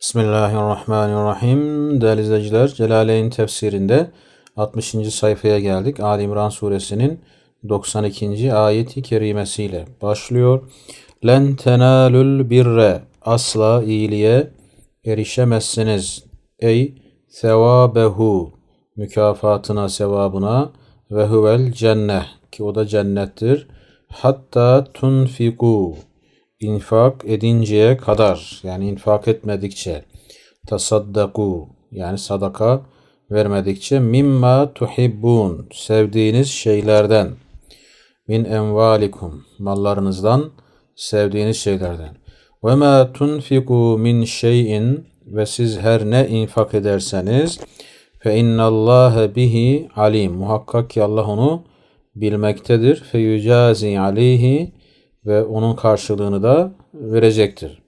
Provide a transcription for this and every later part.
Bismillahirrahmanirrahim. Değerli izleyiciler, Celaleyn tefsirinde 60. sayfaya geldik. Ali İmran suresinin 92. ayeti kerimesiyle başlıyor. Len tenalul birre asla iyiliğe erişemezsiniz. Ey sevabehu mükafatına sevabına ve huvel cenneh ki o da cennettir. Hatta tunfiku infak edinceye kadar yani infak etmedikçe tasaddaku yani sadaka vermedikçe mimma tuhibbun sevdiğiniz şeylerden min envalikum mallarınızdan sevdiğiniz şeylerden. Ve ma tunfiku min şeyin ve siz her ne infak ederseniz fe innallâhe bihi alim. Muhakkak ki Allah onu bilmektedir. Fe yücazi aleyhi ve onun karşılığını da verecektir.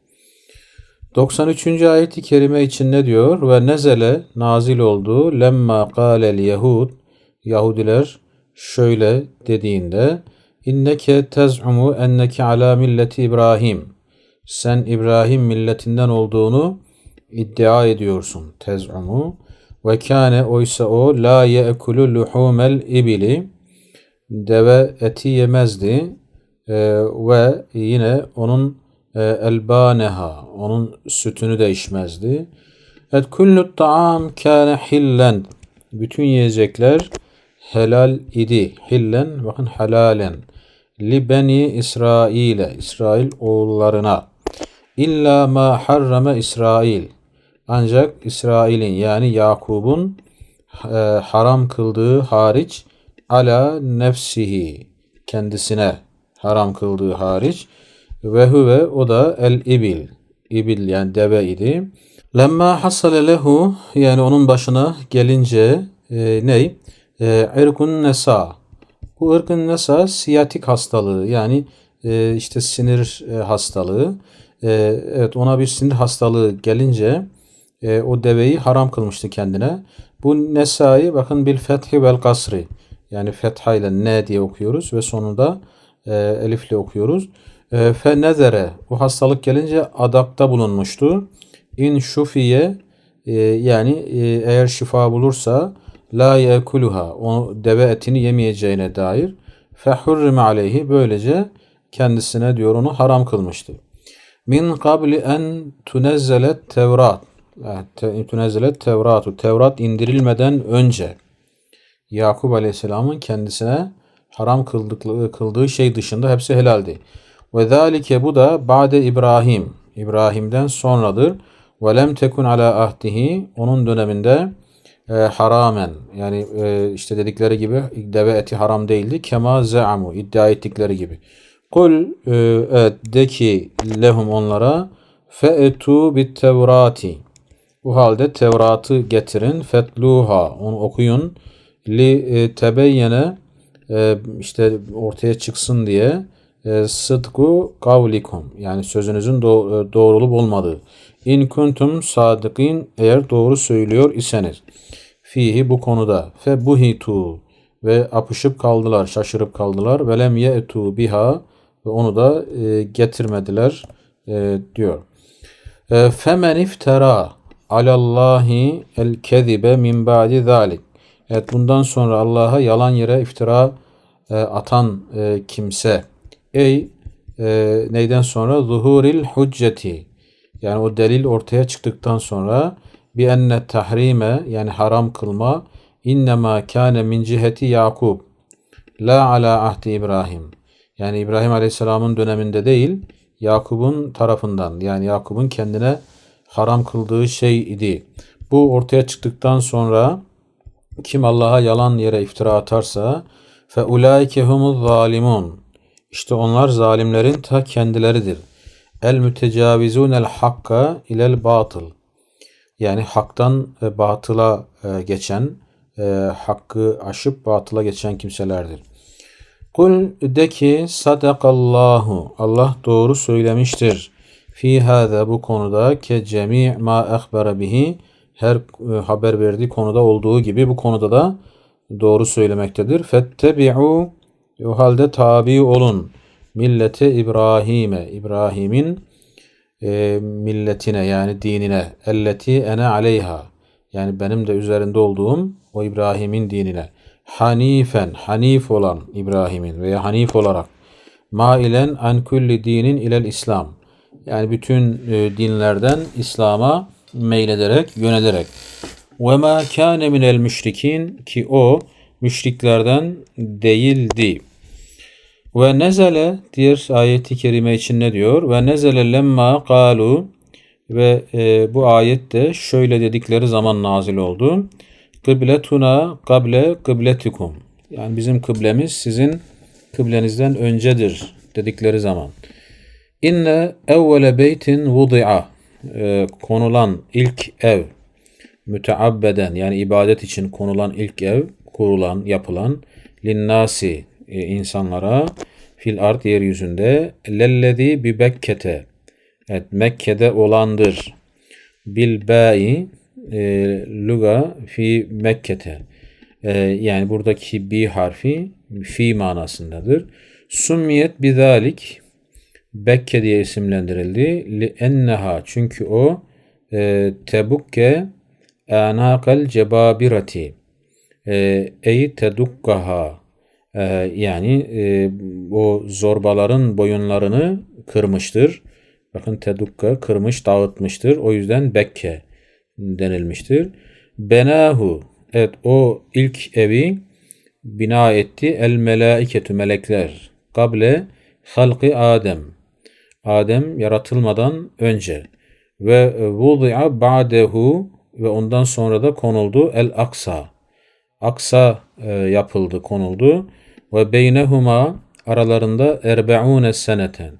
93. ayet-i kerime için ne diyor? Ve nezele nazil oldu. Lemma kâlel yehud Yahudiler şöyle dediğinde inneke tez'umu enneke ala milleti İbrahim sen İbrahim milletinden olduğunu iddia ediyorsun. Tez'umu ve kâne oysa o la ye'kulu luhumel ibili deve eti yemezdi e, ve yine onun e, elbaneha onun sütünü de içmezdi. Et kullu ta'am kâne hillen. Bütün yiyecekler helal idi. Hillen bakın helalen. Li beni İsrail'e İsrail oğullarına. İlla ma harrama İsrail. Ancak İsrail'in yani Yakub'un e, haram kıldığı hariç ala nefsihi kendisine haram kıldığı hariç ve huve o da el ibil ibil yani deve idi. Lemma hasale lehu yani onun başına gelince e, ney? E, irkun nesa. Bu ırkın nesa siyatik hastalığı yani e, işte sinir e, hastalığı. E, evet ona bir sinir hastalığı gelince e, o deveyi haram kılmıştı kendine. Bu nesayı bakın bil fethi vel kasri. Yani fetha ile ne diye okuyoruz ve sonunda e, elifle okuyoruz. E, fe nezere bu hastalık gelince adakta bulunmuştu. İn şufiye e, yani e, eğer şifa bulursa la yekuluha o deve etini yemeyeceğine dair fe hurrime aleyhi böylece kendisine diyor onu haram kılmıştı. Min kabli en tunezzelet tevrat tunezzelet tevratu tevrat indirilmeden önce Yakup Aleyhisselam'ın kendisine haram kıldıkları, kıldığı şey dışında hepsi helaldi. Ve zalike bu da ba'de İbrahim. İbrahim'den sonradır. Ve lem tekun ala ahdihi onun döneminde e, haramen yani e, işte dedikleri gibi deve eti haram değildi. Kema ze'amu iddia ettikleri gibi. Kul e, evet de ki lehum onlara fe'etu bit tevrati. Bu halde Tevrat'ı getirin. Fetluha onu okuyun. Li e, tebeyyene e, işte ortaya çıksın diye e, sıdku kavlikum yani sözünüzün e, doğru olup olmadığı. İn kuntum sadıkin eğer doğru söylüyor iseniz. Fihi bu konuda. Fe buhitu ve apışıp kaldılar, şaşırıp kaldılar. Ve lem ye'tu biha ve onu da e, getirmediler e, diyor. E, femen iftera alallahi el kezibe min ba'di zalik. Evet bundan sonra Allah'a yalan yere iftira e, atan e, kimse. Ey e, neyden sonra? Zuhuril hücceti. Yani o delil ortaya çıktıktan sonra bi enne tahrime yani haram kılma innema kâne min ciheti Yakub. La ala ahdi İbrahim. Yani İbrahim Aleyhisselam'ın döneminde değil Yakub'un tarafından yani Yakub'un kendine haram kıldığı şey idi. Bu ortaya çıktıktan sonra kim Allah'a yalan yere iftira atarsa ulaike humuz zalimun. İşte onlar zalimlerin ta kendileridir. El mütecavizun el hakka ilel batıl. Yani haktan e, batıla e, geçen, e, hakkı aşıp batıla geçen kimselerdir. Kul de ki sadakallahu. Allah doğru söylemiştir. Fi hâze bu konuda ke cemi ma ehbere bihi her haber verdiği konuda olduğu gibi bu konuda da doğru söylemektedir. Fettebi'u o halde tabi olun. Millete İbrahim'e İbrahim'in e, milletine yani dinine. Elleti ene aleyha. Yani benim de üzerinde olduğum o İbrahim'in dinine. Hanifen hanif olan İbrahim'in veya hanif olarak. Mailen an kulli dinin ilel İslam. Yani bütün e, dinlerden İslam'a meylederek yönelerek ve ma kâne minel müşrikin ki o müşriklerden değildi. Ve nezele diğer ayeti kerime için ne diyor? Ve nezele lemma kalu ve e, bu ayette şöyle dedikleri zaman nazil oldu. Kıbletuna kable kıbletikum. Yani bizim kıblemiz sizin kıblenizden öncedir dedikleri zaman. İnne evvele beytin vudi'a e, konulan ilk ev müteabbeden yani ibadet için konulan ilk ev kurulan yapılan linnasi e, insanlara fil art yeryüzünde lellezi bi Bekke'te evet Mekke'de olandır bil ba'i e, luga fi Mekke'te e, yani buradaki bi harfi fi manasındadır. Summiyet bizalik Bekke diye isimlendirildi. Li enneha çünkü o e, tebukke anakal cebabirati. E, ey tedukkaha. E, yani e, o zorbaların boyunlarını kırmıştır. Bakın tedukka kırmış dağıtmıştır. O yüzden Bekke denilmiştir. Benahu. Evet o ilk evi bina etti. El melaiketü melekler. Kable halki Adem. Adem yaratılmadan önce. Ve vudi'a ba'dehu ve ondan sonra da konuldu el aksa aksa e, yapıldı konuldu. Ve beynehuma aralarında erbe'une seneten.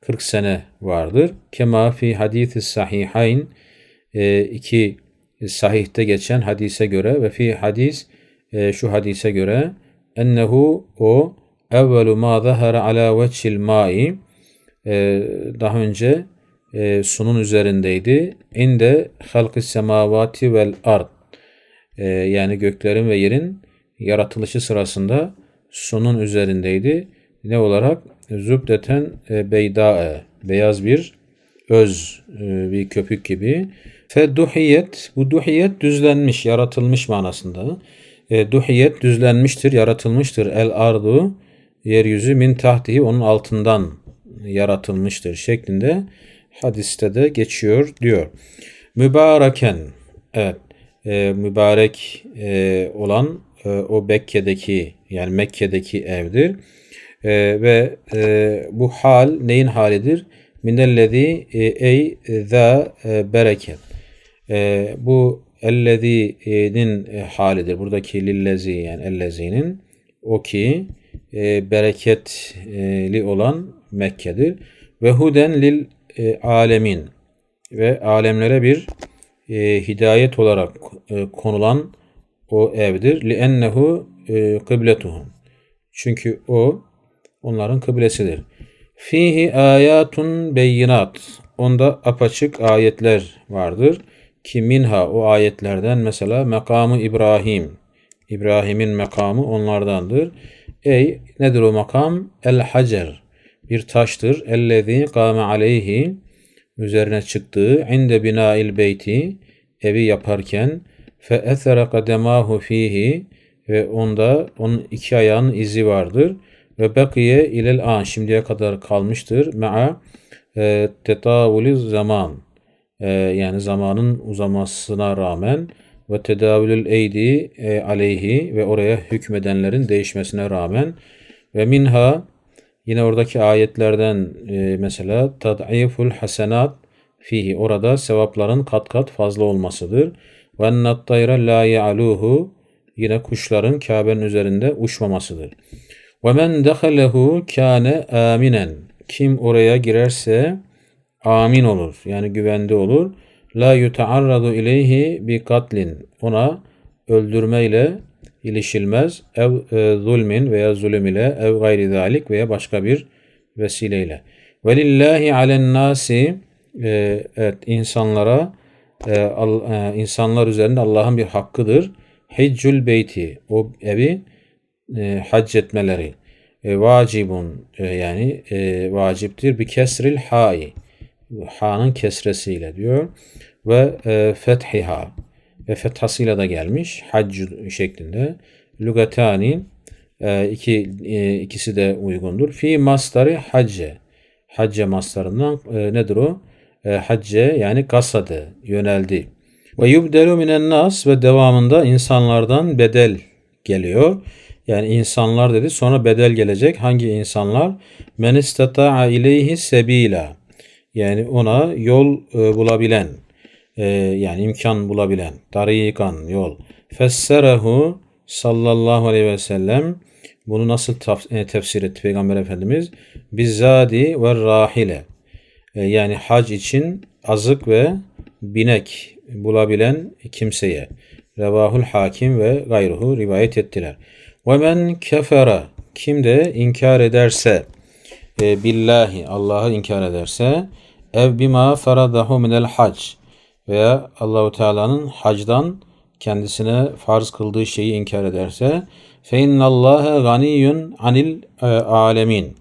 40 sene vardır. Kema fi hadisi sahihayn e, iki sahihte geçen hadise göre ve fi hadis e, şu hadise göre ennehu o evvelu ma zahara ala veçil mai e, daha önce e, sunun üzerindeydi. İnde halkı semavati vel ard e, yani göklerin ve yerin yaratılışı sırasında sunun üzerindeydi. Ne olarak? Zübdeten e, beydae beyaz bir öz e, bir köpük gibi. Fe duhiyet bu duhiyet düzlenmiş, yaratılmış manasında. E, duhiyet düzlenmiştir, yaratılmıştır. El ardu yeryüzü min tahtihi onun altından yaratılmıştır şeklinde hadiste de geçiyor diyor. Mübareken evet e, mübarek e, olan e, o Bekke'deki yani Mekke'deki evdir. E, ve e, bu hal neyin halidir? Minellezi e, ey za e, bereket. E, bu ellezi'nin e, halidir. Buradaki lillezi yani ellezinin o ki e, bereketli olan Mekke'dir. Ve huden lil e, alemin ve alemlere bir e, hidayet olarak e, konulan o evdir. Li ennehu e. Çünkü o onların kıblesidir. Fihi ayatun beyinat. Onda apaçık ayetler vardır. Ki minha o ayetlerden mesela makamı İbrahim. İbrahim'in makamı onlardandır. Ey nedir o makam? El hacer. Bir taştır. Ellezî kâme aleyhi üzerine çıktığı inde binail beyti evi yaparken fe esere kademahu fihi ve onda onun iki ayağın izi vardır. Ve bakiye ilel an şimdiye kadar kalmıştır. Ma'a e, tetavuli zaman e, yani zamanın uzamasına rağmen ve tedavülül eydi e, aleyhi ve oraya hükmedenlerin değişmesine rağmen. Ve minha Yine oradaki ayetlerden e, mesela tad'iful hasenat fihi orada sevapların kat kat fazla olmasıdır. Ve nattayra la ya'luhu yine kuşların Kabe'nin üzerinde uçmamasıdır. Ve men dehalehu kâne aminen kim oraya girerse amin olur yani güvende olur. La yutaarradu ileyhi bi katlin ona öldürmeyle ilişilmez. Ev e, zulmin veya zulüm ile ev gayri zalik veya başka bir vesileyle. Velillahi alen nasi e, evet insanlara e, al, e, insanlar üzerinde Allah'ın bir hakkıdır. Hiccül beyti o evi e, hac etmeleri e, vacibun e, yani e, vaciptir bir kesril hai ha'nın kesresiyle diyor ve e, fethiha ve fethasıyla da gelmiş hac şeklinde. Lugatani e, iki e, ikisi de uygundur. Fi mastarı hacce. Hacce mastarından e, nedir o? Hacce yani kasadı, yöneldi. Ve yubdelu minen nas ve devamında insanlardan bedel geliyor. Yani insanlar dedi sonra bedel gelecek. Hangi insanlar? Men istata'a ileyhi sebila. Yani ona yol bulabilen, e, yani imkan bulabilen, tarikan yol. Fesserehu sallallahu aleyhi ve sellem bunu nasıl e, tefsir etti Peygamber Efendimiz? Bizzadi ve rahile. E, yani hac için azık ve binek bulabilen kimseye. Revahul Hakim ve gayruhu rivayet ettiler. Ve men kefere kim de inkar ederse e, billahi Allah'ı inkar ederse ev bima faradahu minel hac veya Allahu Teala'nın hacdan kendisine farz kıldığı şeyi inkar ederse fe innallâhe ganiyyun anil e, alemin.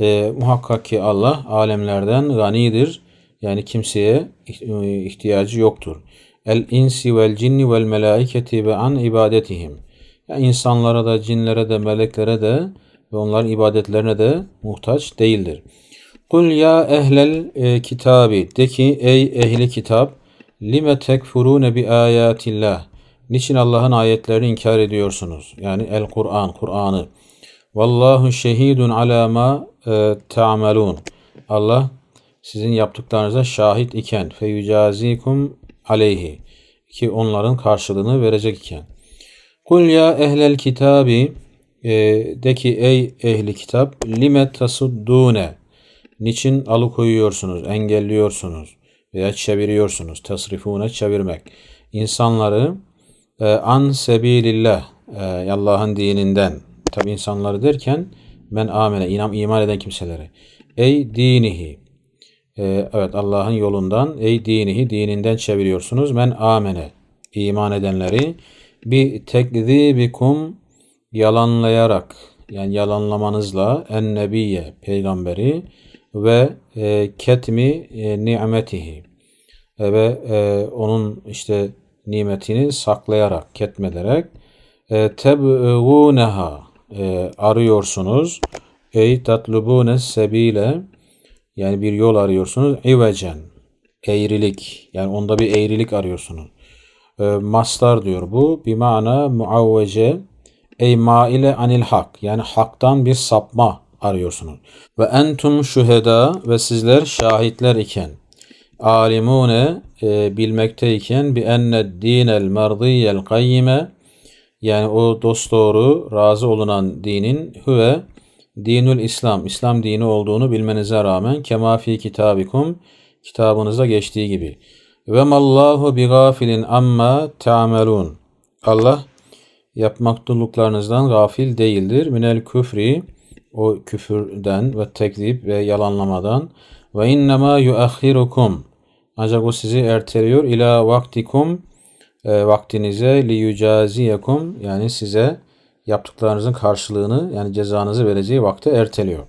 E, muhakkak ki Allah alemlerden ganidir. Yani kimseye e, ihtiyacı yoktur. El insi vel cinni vel melaiketi ve an ibadetihim. Yani insanlara da, cinlere de, meleklere de ve onların ibadetlerine de muhtaç değildir. Kul ya ehlel e, kitabi de ki ey ehli kitap lime tekfurune bi ayatillah niçin Allah'ın ayetlerini inkar ediyorsunuz? Yani el Kur'an, Kur'an'ı. Vallahu şehidun ala ma e, ta'malun. Allah sizin yaptıklarınıza şahit iken feyucazikum aleyhi ki onların karşılığını verecek iken. Kul ya ehlel kitabi e, de ki ey ehli kitap lime tasuddune niçin alıkoyuyorsunuz, engelliyorsunuz veya çeviriyorsunuz. Tasrifune çevirmek. İnsanları e, an sebilillah e, Allah'ın dininden tabi insanları derken ben amene inan, iman eden kimseleri. Ey dinihi e, evet Allah'ın yolundan ey dinihi dininden çeviriyorsunuz. Men amene iman edenleri bir tekzibikum yalanlayarak yani yalanlamanızla en nebiye peygamberi ve e, ketmi e, nimetihi. E, ve e, onun işte nimetini saklayarak ketmederek e, tebğuneha e, arıyorsunuz. Ey tatlubune sebile yani bir yol arıyorsunuz. İvecen eğrilik yani onda bir eğrilik arıyorsunuz. E, mastar diyor bu. Bir mana muavvece ey maile anil hak yani haktan bir sapma arıyorsunuz. Ve entum şüheda ve sizler şahitler iken alimune e, bilmekteyken bi enne dinel merdiyel kayyime yani o dosdoğru razı olunan dinin hüve dinül İslam, İslam dini olduğunu bilmenize rağmen kema fi kitabikum kitabınızda geçtiği gibi. Ve mallahu bi gafilin amma ta'melun. Allah yapmaktuluklarınızdan gafil değildir. Minel küfri o küfürden ve tekzip ve yalanlamadan ve innema yuakhirukum. Ancak o sizi erteliyor. İla vaktikum e, vaktinize li yucaziyekum yani size yaptıklarınızın karşılığını yani cezanızı vereceği vakte erteliyor.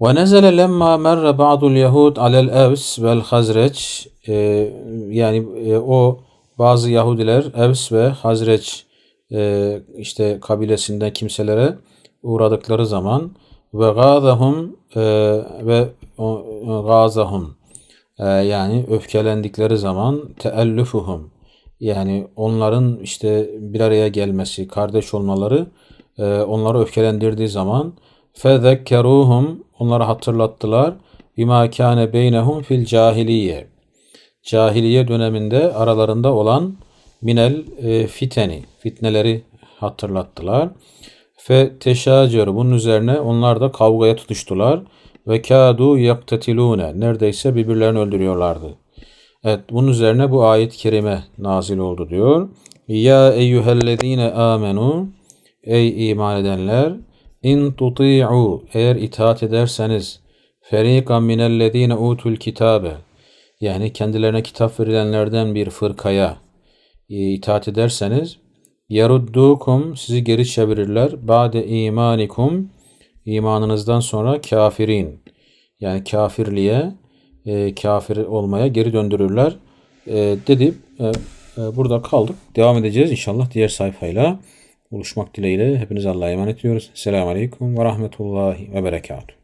Ve nezele lemma merre ba'dul yahud alel evs vel hazreç. E, yani e, o bazı Yahudiler Evs ve Hazreç e, işte kabilesinden kimselere uğradıkları zaman ve gazahum e, ve gazahum e, yani öfkelendikleri zaman teellüfuhum yani onların işte bir araya gelmesi, kardeş olmaları e, onları öfkelendirdiği zaman fezekkeruhum onları hatırlattılar bima kâne beynehum fil cahiliye cahiliye döneminde aralarında olan minel e, fiteni fitneleri hatırlattılar. Fe teşacer. Bunun üzerine onlar da kavgaya tutuştular. Ve kâdu yaktetilûne neredeyse birbirlerini öldürüyorlardı. Evet bunun üzerine bu ayet-i kerime nazil oldu diyor. Ya eyyühellezine amenu ey iman edenler. İn tuti'u eğer itaat ederseniz. Feriqan minellezine utul kitabe yani kendilerine kitap verilenlerden bir fırkaya e, itaat ederseniz yaruddukum sizi geri çevirirler. Ba'de imanikum imanınızdan sonra kafirin yani kafirliğe e, kafir olmaya geri döndürürler e, dedi. E, e, burada kaldık. Devam edeceğiz inşallah diğer sayfayla. Buluşmak dileğiyle hepiniz Allah'a emanet ediyoruz. Selamun Aleyküm ve Rahmetullahi ve Berekatuhu.